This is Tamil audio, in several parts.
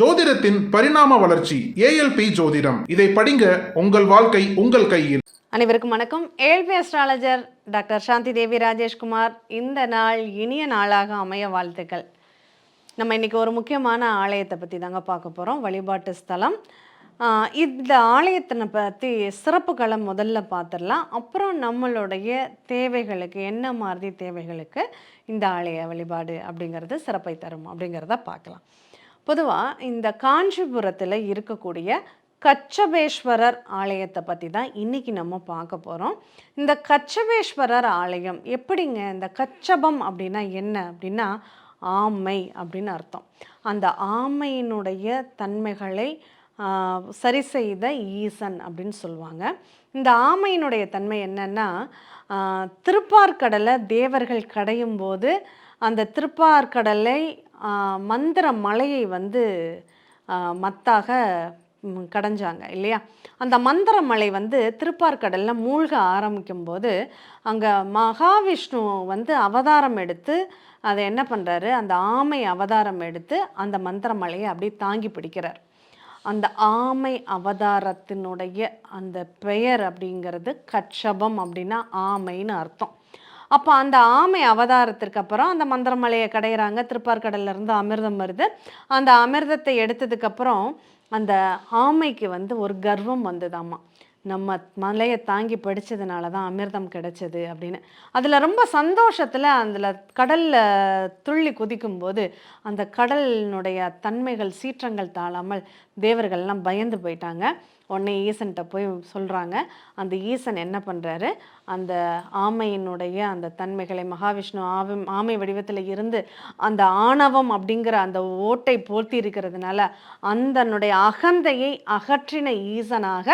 ஜோதிடத்தின் பரிணாம வளர்ச்சி ஏஎல்பி ஜோதிடம். இதை படிங்க உங்கள் வாழ்க்கை உங்கள் கையில். அனைவருக்கும் வணக்கம். ALP astrologer doctor Shanthi Devi Rajeshkumar இந்த நாள் இனிய நாளாக அமைய வாழ்த்துக்கள். நம்ம இன்னைக்கு ஒரு முக்கியமான ஆலயத்தை பற்றி தாங்க பார்க்க போகிறோம் வழிபாட்டு ஸ்தலம். இந்த ஆலயத்தினை பற்றி சிறப்புகளை முதல்ல பார்த்துடலாம். அப்புறம் நம்மளுடைய தேவைகளுக்கு என்ன மாதிரி தேவைகளுக்கு இந்த ஆலய வழிபாடு அப்படிங்கிறது சிறப்பை தரும் அப்படிங்கிறத பார்க்கலாம். பொதுவாக இந்த காஞ்சிபுரத்தில் இருக்கக்கூடிய கச்சபேஸ்வரர் ஆலயத்தை பற்றி தான் இன்றைக்கி நம்ம பார்க்க போகிறோம் இந்த கச்சபேஸ்வரர் ஆலயம் எப்படிங்க? இந்த கச்சபம் அப்படின்னா என்ன? அப்படின்னா ஆமை அப்படின்னு அர்த்தம். அந்த ஆமையினுடைய தன்மைகளை சரி செய்த ஈசன் அப்படின்னு சொல்லுவாங்க. இந்த ஆமையினுடைய தன்மை என்னென்னா திருப்பார்கடலை தேவர்கள் கடையும் போது அந்த திருப்பார்கடலை மந்திர மலையை வந்து மத்தாக கடைஞ்சாங்க இல்லையா? அந்த மந்திர மலை வந்து திருப்பார்கடலில் மூழ்க ஆரம்பிக்கும் போது அங்கே மகாவிஷ்ணு வந்து அவதாரம் எடுத்து அதை என்ன பண்ணுறாரு அந்த ஆமை அவதாரம் எடுத்து அந்த மந்திர மலையை அப்படியே தாங்கி பிடிக்கிறார். அந்த ஆமை அவதாரத்தினுடைய அந்த பெயர் அப்படிங்கிறது கட்சபம் அப்படின்னா ஆமைன்னு அர்த்தம். அப்போ அந்த ஆமை அவதாரத்திற்கு அப்புறம் அந்த மந்திரமலையை கடையிறாங்க. திருப்பார்கடல்லேருந்து அமிர்தம் வருது. அந்த அமிர்தத்தை எடுத்ததுக்கப்புறம் அந்த ஆமைக்கு வந்து ஒரு கர்வம் வந்ததாம்மா நம்ம மலையை தாங்கி படித்ததுனால தான் அமிர்தம் கிடைச்சது அப்படின்னு. அதில் ரொம்ப சந்தோஷத்தில் அதில் கடலில் துள்ளி குதிக்கும்போது அந்த கடலினுடைய தன்மைகள் சீற்றங்கள் தாழாமல் தேவர்கள்லாம் பயந்து போயிட்டாங்க. உடனே ஈசன்கிட்ட போய் சொல்கிறாங்க அந்த ஈசன் என்ன பண்ணுறாரு அந்த ஆமையினுடைய அந்த தன்மைகளை மகாவிஷ்ணு ஆவி ஆமை வடிவத்தில் இருந்து அந்த ஆணவம் அப்படிங்கிற அந்த ஓட்டை போர்த்தி இருக்கிறதுனால அந்தனுடைய அகந்தையை அகற்றின ஈசனாக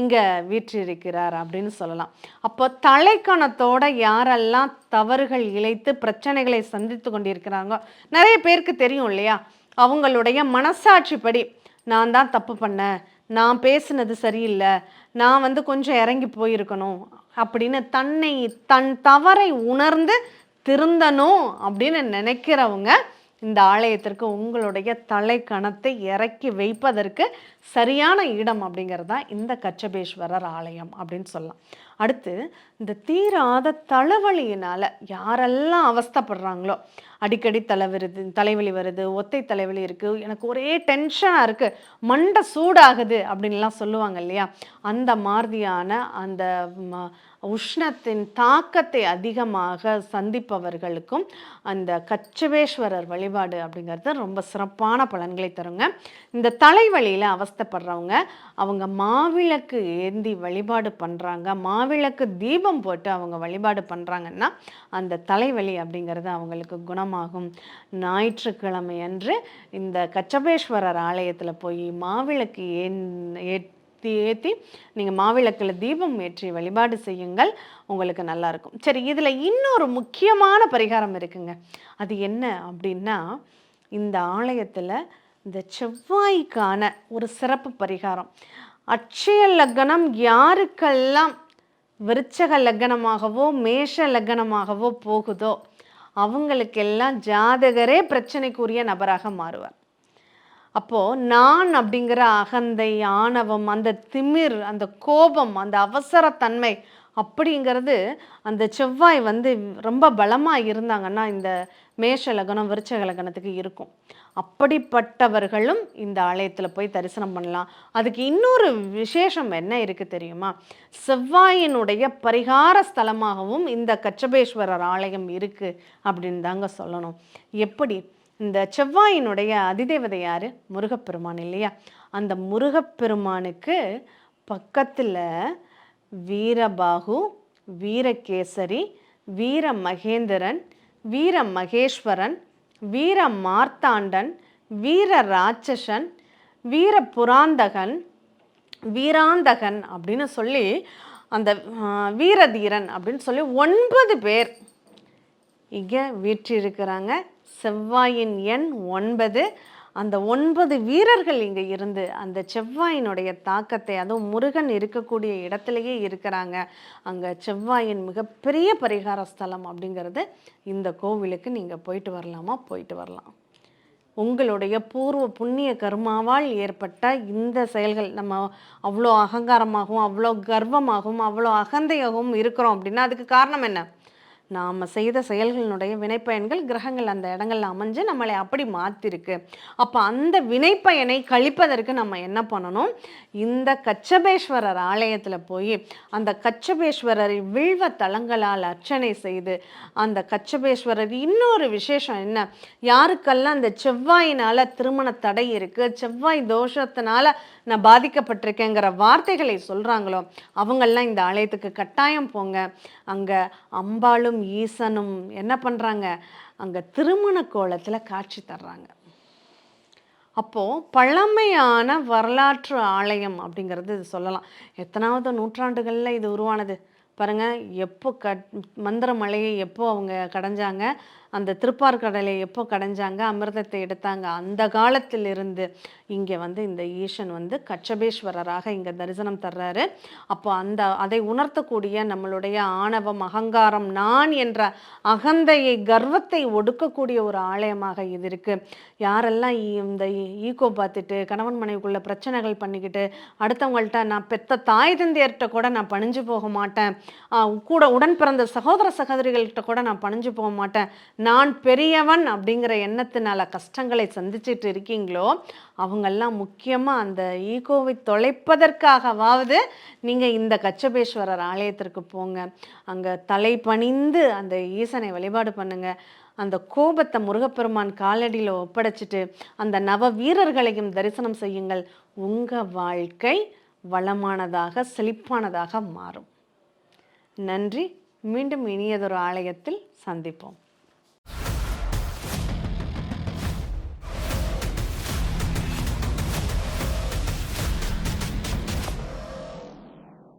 இங்கே வீற்றிருக்கிறார் அப்படின்னு சொல்லலாம். அப்போ தலைக்கணத்தோட யாரெல்லாம் தவறுகள் இழைத்து பிரச்சனைகளை சந்தித்து கொண்டிருக்கிறாங்க நிறைய பேருக்கு தெரியும் இல்லையா? அவங்களுடைய மனசாட்சிப்படி நான் தான் தப்பு பண்ணேன். நான் பேசுனது சரியில்லை. நான் வந்து கொஞ்சம் இறங்கி போயிருக்கணும். அப்படின்னு தன்னை தன் தவறை உணர்ந்து திருந்தணும் அப்படின்னு நினைக்கிறவங்க இந்த ஆலயத்திற்கு உங்களுடைய தலைக்கணத்தை இறக்கி வைப்பதற்கு சரியான இடம் அப்படிங்கிறது தான் இந்த கச்சபேஸ்வரர் ஆலயம் அப்படின்னு சொல்லலாம். அடுத்து இந்த தீராத தலைவலியினால் யாரெல்லாம் அவஸ்தைப்படுறாங்களோ அடிக்கடி தலை வருது தலைவலி வருது ஒத்தை தலைவலி இருக்குது எனக்கு ஒரே டென்ஷனாக இருக்குது மண்டை சூடாகுது அப்படின்லாம் சொல்லுவாங்க இல்லையா? அந்த மாதிரியான அந்த உஷ்ணத்தின் தாக்கத்தை அதிகமாக சந்திப்பவர்களுக்கும் அந்த கச்சவேஸ்வரர் வழிபாடு அப்படிங்கிறது ரொம்ப சிறப்பான பலன்களை தருங்க. இந்த தலைவலியில் அவஸ்தைப்படுறவங்க அவங்க மாவிளக்கு ஏந்தி வழிபாடு பண்ணுறாங்க மாவி மாவிளக்கு தீபம் போட்டு அவங்க வழிபாடு பண்ணுறாங்கன்னா அந்த தலைவலி அப்படிங்கிறது அவங்களுக்கு குணமாகும். ஞாயிற்றுக்கிழமை அன்று இந்த கச்சபேஸ்வரர் ஆலயத்தில் போய் மாவிளக்கு ஏன் ஏற்றி ஏற்றி நீங்கள் மாவிளக்கில் தீபம் ஏற்றி வழிபாடு செய்யுங்கள் உங்களுக்கு நல்லா இருக்கும். சரி இதில் இன்னொரு முக்கியமான பரிகாரம் இருக்குங்க. அது என்ன அப்படின்னா இந்த ஆலயத்தில் இந்த செவ்வாய்க்கான ஒரு சிறப்பு பரிகாரம். அட்சய லக்னம் யாருக்கெல்லாம் விருச்சக லக்னமாகவோ மேஷ லக்னமாகவோ போகுதோ அவங்களுக்கெல்லாம் ஜாதகரே பிரச்சனைக்குரிய நபராக மாறுவார். அப்போது நான் அப்படிங்கிற அகந்தை ஆணவம் அந்த திமிர் அந்த கோபம் அந்த அவசரத்தன்மை அப்படிங்கிறது அந்த செவ்வாய் வந்து ரொம்ப பலமாக இருந்தாங்கன்னா இந்த மேஷ லக்னம் விருச்சக லக்னத்துக்கு இருக்கும். அப்படிப்பட்டவர்களும் இந்த ஆலயத்தில் போய் தரிசனம் பண்ணலாம். அதுக்கு இன்னொரு விசேஷம் என்ன இருக்குது தெரியுமா? செவ்வாயினுடைய பரிகார ஸ்தலமாகவும் இந்த கச்சபேஸ்வரர் ஆலயம் இருக்குது அப்படின்னு தாங்க சொல்லணும். எப்படி? இந்த செவ்வாயினுடைய அதிதேவதை யார்? முருகப்பெருமான் இல்லையா? அந்த முருகப்பெருமானுக்கு பக்கத்தில் வீரபாகு வீரகேசரி வீர மகேந்திரன் வீர மகேஸ்வரன் வீர மார்த்தாண்டன் வீர ராட்சசன் வீர புராந்தகன் வீராந்தகன் அப்படின்னு சொல்லி அந்த வீரதீரன் அப்படின்னு சொல்லி ஒன்பது பேர் இங்கே வீற்றிருக்கிறாங்க. செவ்வாயின் எண் ஒன்பது அந்த ஒன்பது வீரர்கள் இங்கே இருந்து அந்த செவ்வாயினுடைய தாக்கத்தை அதுவும் முருகன் இருக்கக்கூடிய இடத்துலையே இருக்கிறாங்க. அங்கே செவ்வாயின் மிகப்பெரிய பரிகார ஸ்தலம் அப்படிங்கிறது இந்த கோவிலுக்கு நீங்கள் போயிட்டு வரலாமா? போயிட்டு வரலாம். உங்களுடைய பூர்வ புண்ணிய கர்மாவால் ஏற்பட்ட இந்த செயல்கள் நம்ம அவ்வளோ அகங்காரமாகவும் அவ்வளோ கர்வமாகவும் அவ்வளோ அகந்தையாகவும் இருக்கிறோம் அப்படின்னா அதுக்கு காரணம் என்ன? நாம் செய்த செயல்களினுடைய வினைப்பயன்கள் கிரகங்கள் அந்த இடங்கள்ல அமைஞ்சு நம்மளை அப்படி மாற்றிருக்கு அப்போ அந்த வினைப்பயனை கழிப்பதற்கு நம்ம என்ன பண்ணணும்? இந்த கச்சபேஸ்வரர் ஆலயத்தில் போய் அந்த கச்சபேஸ்வரரை வில்வ தலங்களால் அர்ச்சனை செய்து அந்த கச்சபேஸ்வரர் இன்னொரு விசேஷம் என்ன? யாருக்கெல்லாம் அந்த செவ்வாயினால் திருமண தடை இருக்குது செவ்வாய் தோஷத்தினால நான் பாதிக்கப்பட்டிருக்கேங்கிற வார்த்தைகளை சொல்கிறாங்களோ அவங்கெல்லாம் இந்த ஆலயத்துக்கு கட்டாயம் போங்க. அங்கே அம்பாளும் ஈசனும் என்ன பண்ணுறாங்க அங்கே திருமண கோலத்தில் காட்சி தர்றாங்க. அப்போது பழமையான வரலாற்று ஆலயம் அப்படிங்கிறது இது சொல்லலாம். எத்தனாவது நூற்றாண்டுகளில் இது உருவானது. பாருங்க எப்போ கட் மந்திரமலையை எப்போ அவங்க கடைஞ்சாங்க? அந்த திருப்பார்கடலை எப்போ கடைஞ்சாங்க அமிர்தத்தை எடுத்தாங்க அந்த காலத்திலிருந்து இங்கே வந்து இந்த ஈசன் வந்து கச்சபேஸ்வரராக இங்கே தரிசனம் தர்றாரு. அப்போ அந்த அதை உணர்த்தக்கூடிய நம்மளுடைய ஆணவம் அகங்காரம் நான் என்ற அகந்தையை கர்வத்தை ஒடுக்கக்கூடிய ஒரு ஆலயமாக இது இருக்குது யாரெல்லாம் இந்த ஈகோ பார்த்துட்டு கணவன் மனைவிக்குள்ள பிரச்சனைகள் பண்ணிக்கிட்டு அடுத்தவங்கள்ட்ட நான் பெத்த தாய் தந்தையர்கிட்ட கூட நான் பணிஞ்சு போக மாட்டேன். கூட உடன் பிறந்த சகோதர சகோதரிகள்கிட்ட கூட நான் பணிஞ்சு போக மாட்டேன். நான் பெரியவன் அப்படிங்கிற எண்ணத்தினால கஷ்டங்களை சந்திச்சிட்டு இருக்கீங்களோ அவங்கெல்லாம் முக்கியமாக அந்த ஈகோவை தொலைப்பதற்காகவாவது நீங்கள் இந்த கச்சபேஸ்வரர் ஆலயத்திற்கு போங்க. அங்கே தலை பணிந்து அந்த ஈசனை வழிபாடு பண்ணுங்கள் அந்த கோபத்தை முருகப்பெருமான் காலடியில் ஒப்படைச்சிட்டு அந்த நவ வீரர்களையும் தரிசனம் செய்யுங்கள். உங்கள் வாழ்க்கை வளமானதாக செழிப்பானதாக மாறும். நன்றி. மீண்டும் இனியதொரு ஆலயத்தில் சந்திப்போம்.